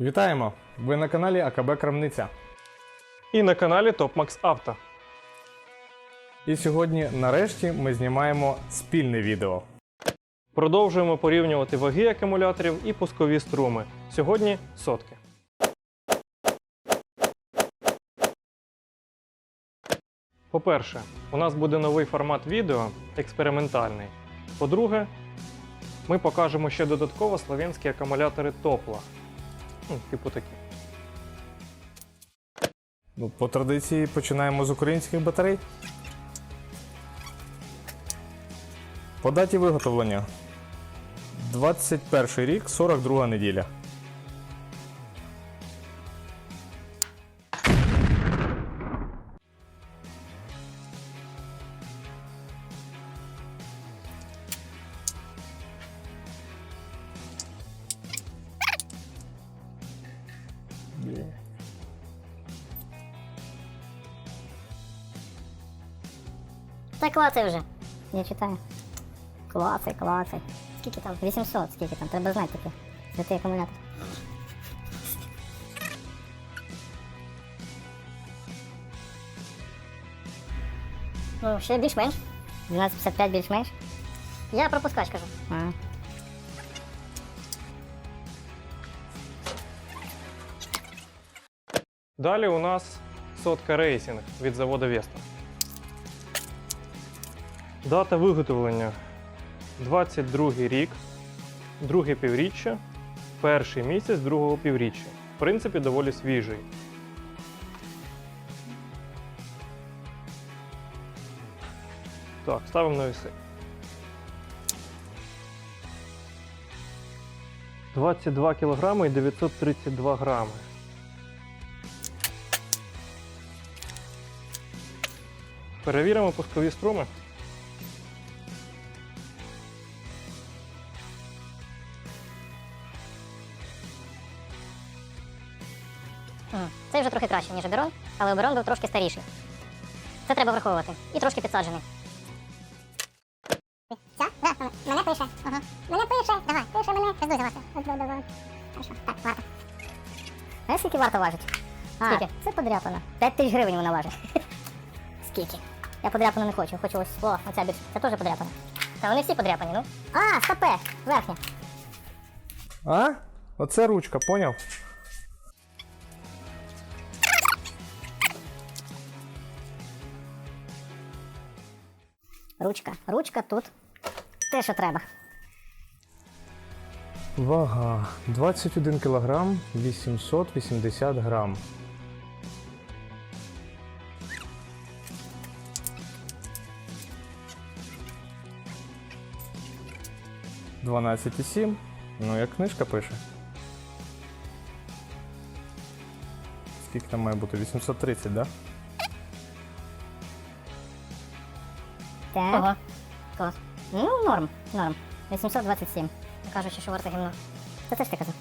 Вітаємо! Ви на каналі АКБ Крамниця. І на каналі TopMax Авто. І сьогодні, нарешті, ми знімаємо спільне відео. Продовжуємо порівнювати ваги акумуляторів і пускові струми. Сьогодні сотки. По-перше, у нас буде новий формат відео експериментальний. По-друге, ми покажемо ще додатково слов'янські акумулятори топла. Ну, типу такі. Ну, по традиції починаємо з українських батарей. По даті виготовлення 21 рік, 42 неділя. Та клацай вже. Я читаю. Клацай, клацай. Скільки там? 800, скільки там? Треба знати таке. Святий акумулятор. Ну, ще більш-менш. 1255 більш-менш. Я пропускач кажу. А. Далі у нас сотка рейсінг від заводу Веста. Дата виготовлення 22 рік, друге півріччя, перший місяць другого півріччя. В принципі, доволі свіжий. Так, ставимо на віси. 22 кг і 932 грами. Перевіримо пускові струми. Цей вже трохи краще, ніж оберон, але оберон був трошки старіший. Це треба враховувати. І трошки підсаджений. Все? Да, мене- пише. Ага. Мене пише. Давай, пише мене. Пиздуй за вас. От, давай, давай. Хорошо. Так, варто. Знаєш, скільки варто важить? Скільки? це подряпана. 5 тисяч гривень вона важить. скільки? Я подряпану не хочу, хочу ось, о, оця більш. Це теж подряпана. Та вони всі подряпані, ну. А, стопе, верхня. А? Оце ручка, поняв? Ручка. Ручка тут. Те, що треба. Вага 21 кг 880 грам. Дванадцять і сім. Ну, як книжка пише. Скільки там має бути? 830, да? Так. Ого. Клас. Ну, норм, норм. 827. Кажучи, що варто гімно. Це теж ти казав.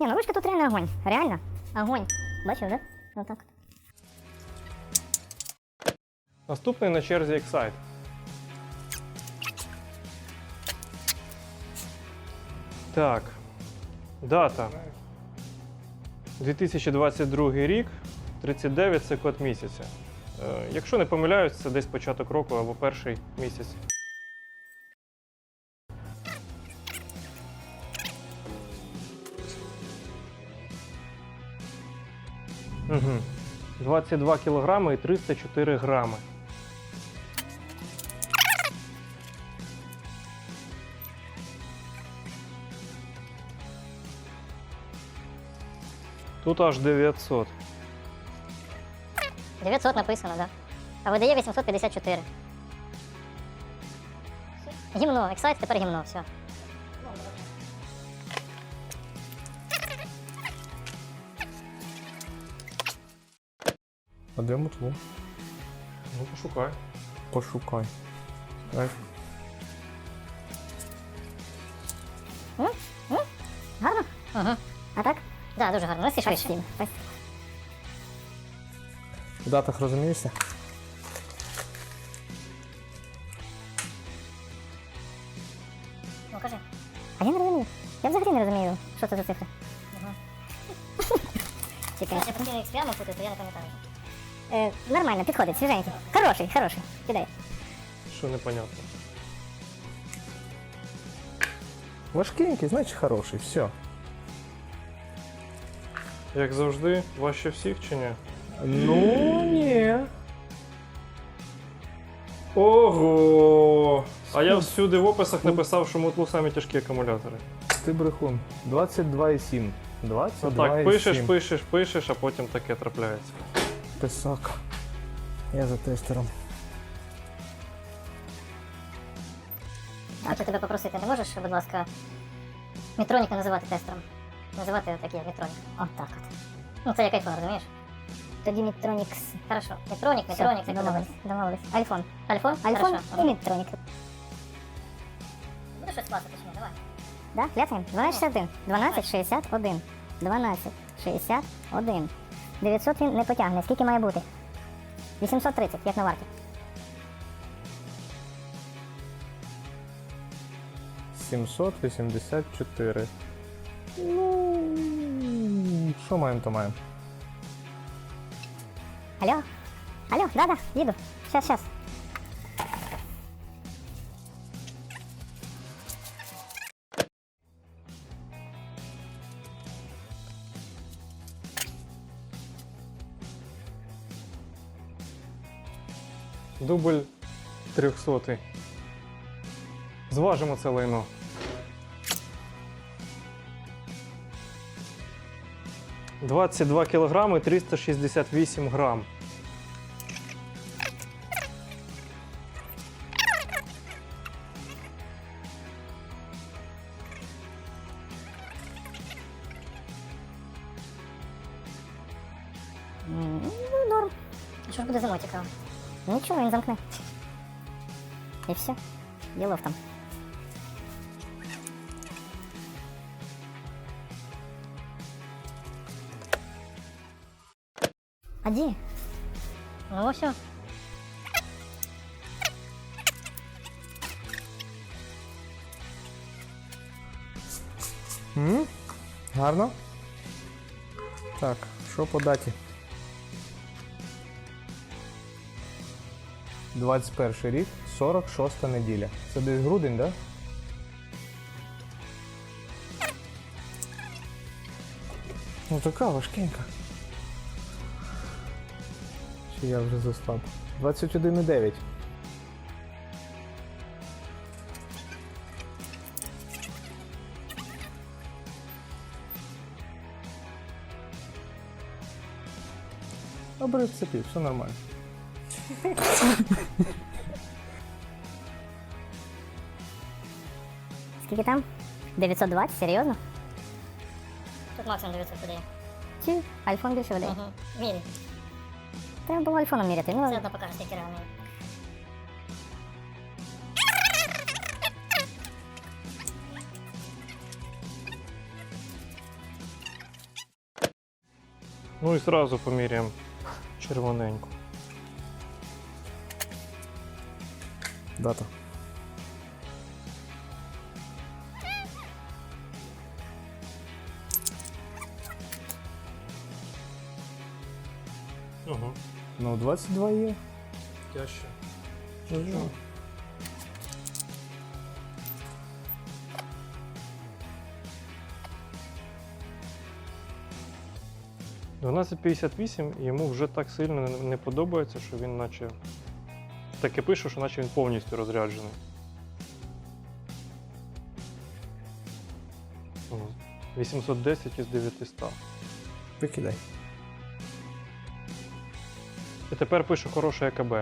Ні, ну ручка тут реально огонь. Реально. Огонь. Бачив, да? Отак. Наступний на черзі Excite. Так. Дата. 2022 рік. 39 це код місяця. Е, Якщо не помиляюсь, це десь початок року або перший місяць. Угу. 22 кілограми і 304 грами. Тут аж 900. 900 написано, да. А видає 854. Гімно, ексайт, тепер гімно, все. А де мутло? Ну, пошукай. Пошукай. Так. Гарно? Угу. А так? Да, дуже гарно. Неси швидше. В датах розумієшся? Ну кажи. А я не розумію. Я взагалі не розумію, що це за цифри. Чекай. Я постійно їх з прямо путаю, то я не пам'ятаю. Е, нормально, підходить, свіженький. Хороший, хороший. Кидай. Що непонятно. Важкенький, значить хороший, все. Як завжди, важче всіх чи ні? Ну, ні. Ого! А я всюди в описах написав, що мутлу самі тяжкі акумулятори. Ти брехун. 22,7. 22,7. Отак, пишеш, пишеш, пишеш, а потім таке трапляється. Писак. Я за тестером. А Хочу тебе попросити, не можеш, будь ласка, Мітроніка називати тестером? Називати такі Мітронік. Отак от. Ну це як айфон, розумієш? Тоді Мітронікс. Хорошо. Мітронік, Все, Мітронік, як домовились, домовились. Альфон. Альфон? Альфон Хорошо. і Мітронік. Будеш щось чи ні? Давай. Да, кляцаємо? 1261. 1261. 1261. 900 він не потягне. Скільки має бути? 830, як на варті. — 784. Ну, що маємо, то маємо. Алло? Алло, да-да, їду. Щас, щас. Дубль 300. Зважимо це лайно. Двадцять два кілограми 368 грам. Ну, норм. Що ж буде зимою цікаво? Нічого, він замкне. І все. Ділов там. А де? Ну ось. М? Гарно? Так, що по даті? 21 рік, 46 неділя. Це десь грудень, так? Да? Ну така важкенька. Чи я вже заслаб? 21,9. Обрив цепі, все нормально. Скільки там? 920, серйозно? Тут максимум 900 подає. Чи айфон більше видає? Угу. Мірі. Треба було айфоном міряти. Ну, Це одно покаже, скільки реально. Ну і зразу поміряємо червоненьку. Дата. Ну, 22 є. Тяжче. Ну, 12.58 і йому вже так сильно не- не подобається, що він наче. Таке пише, що наче він повністю розряджений. О, 810 із 900. Викидай. І тепер пише хороше ЕКБ.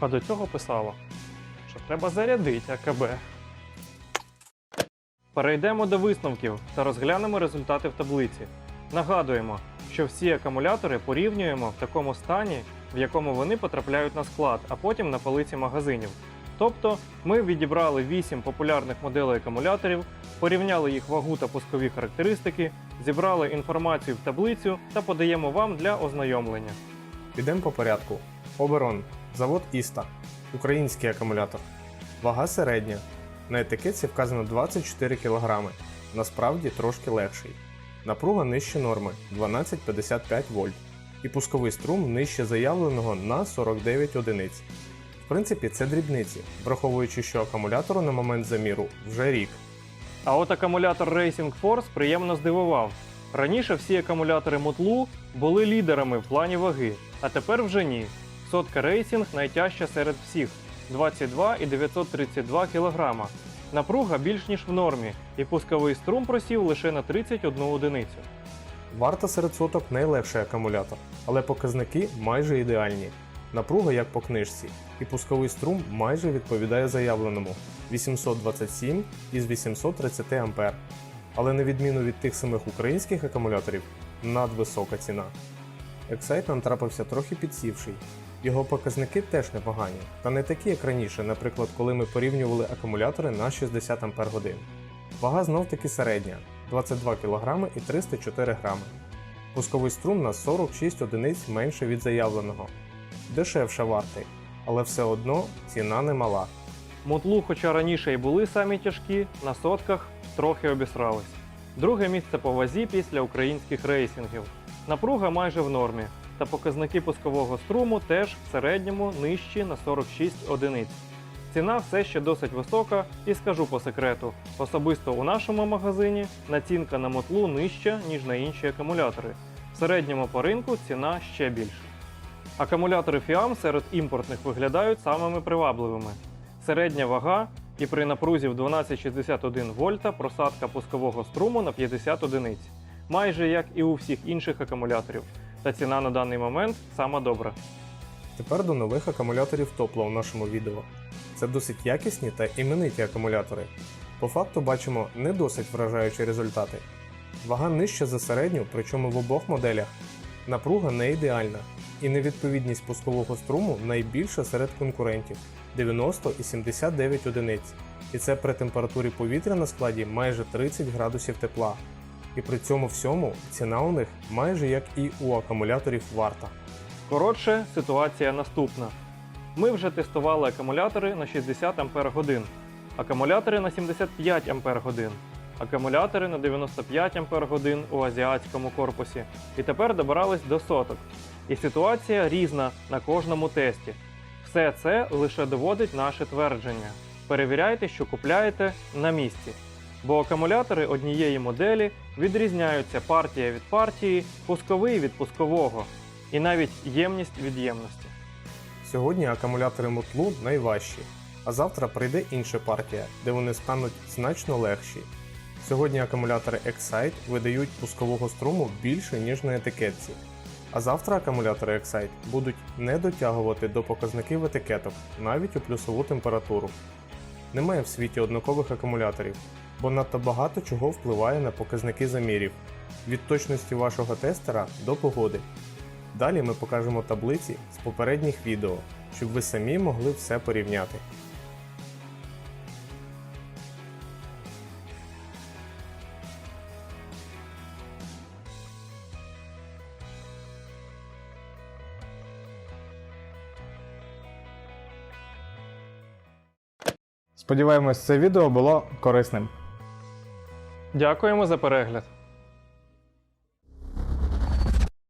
А до цього писало, що треба зарядити АКБ. Перейдемо до висновків та розглянемо результати в таблиці. Нагадуємо, що всі акумулятори порівнюємо в такому стані, в якому вони потрапляють на склад, а потім на полиці магазинів. Тобто ми відібрали 8 популярних моделей акумуляторів, порівняли їх вагу та пускові характеристики, зібрали інформацію в таблицю та подаємо вам для ознайомлення. Підемо по порядку. Оберон. Завод Іста. Український акумулятор. Вага середня. На етикетці вказано 24 кг, насправді трошки легший. Напруга нижче норми 12,55 вольт. І пусковий струм нижче заявленого на 49 одиниць. В принципі, це дрібниці, враховуючи, що акумулятору на момент заміру вже рік. А от акумулятор Racing Force приємно здивував. Раніше всі акумулятори Мотлу були лідерами в плані ваги, а тепер вже ні. Сотка Racing найтяжча серед всіх 22 і 932 кг. Напруга більш ніж в нормі, і пусковий струм просів лише на 31 одиницю. Варта серед соток найлегший акумулятор, але показники майже ідеальні. Напруга як по книжці, і пусковий струм майже відповідає заявленому 827 із 830 А. Але на відміну від тих самих українських акумуляторів, надвисока ціна. Excite трапився трохи підсівший. Його показники теж непогані, та не такі, як раніше, наприклад, коли ми порівнювали акумулятори на 60 Ах. Вага знов таки середня 22 кг і 304 г. Пусковий струм на 46 одиниць менше від заявленого. Дешевше вартий, але все одно ціна немала. Мотлу, хоча раніше й були самі тяжкі, на сотках трохи обісрались. Друге місце по вазі після українських рейсінгів. Напруга майже в нормі, та показники пускового струму теж в середньому нижчі на 46 одиниць. Ціна все ще досить висока, і скажу по секрету: особисто у нашому магазині націнка на мотлу нижча, ніж на інші акумулятори. В середньому по ринку ціна ще більша. Акумулятори FIAM серед імпортних виглядають самими привабливими. Середня вага і при напрузі в 1261 вольта просадка пускового струму на 50 одиниць, майже як і у всіх інших акумуляторів. Та ціна на даний момент сама добра. Тепер до нових акумуляторів топла у нашому відео. Це досить якісні та імениті акумулятори. По факту бачимо не досить вражаючі результати. Вага нижча за середню, причому в обох моделях. Напруга не ідеальна, і невідповідність пускового струму найбільша серед конкурентів 90 і 79 одиниць. І це при температурі повітря на складі майже 30 градусів тепла. І при цьому всьому ціна у них майже як і у акумуляторів варта. Коротше, ситуація наступна. Ми вже тестували акумулятори на 60 Ах, акумулятори на 75 Ах, акумулятори на 95 Ах у азіатському корпусі. І тепер добирались до соток. І ситуація різна на кожному тесті. Все це лише доводить наше твердження. Перевіряйте, що купляєте на місці. Бо акумулятори однієї моделі відрізняються партія від партії, пусковий від пускового, і навіть ємність від ємності. Сьогодні акумулятори Мотлу найважчі, а завтра прийде інша партія, де вони стануть значно легші. Сьогодні акумулятори Excite видають пускового струму більше, ніж на етикетці. А завтра акумулятори Excite будуть не дотягувати до показників етикеток навіть у плюсову температуру. Немає в світі однакових акумуляторів, бо надто багато чого впливає на показники замірів від точності вашого тестера до погоди. Далі ми покажемо таблиці з попередніх відео, щоб ви самі могли все порівняти. Сподіваємось, це відео було корисним. Дякуємо за перегляд!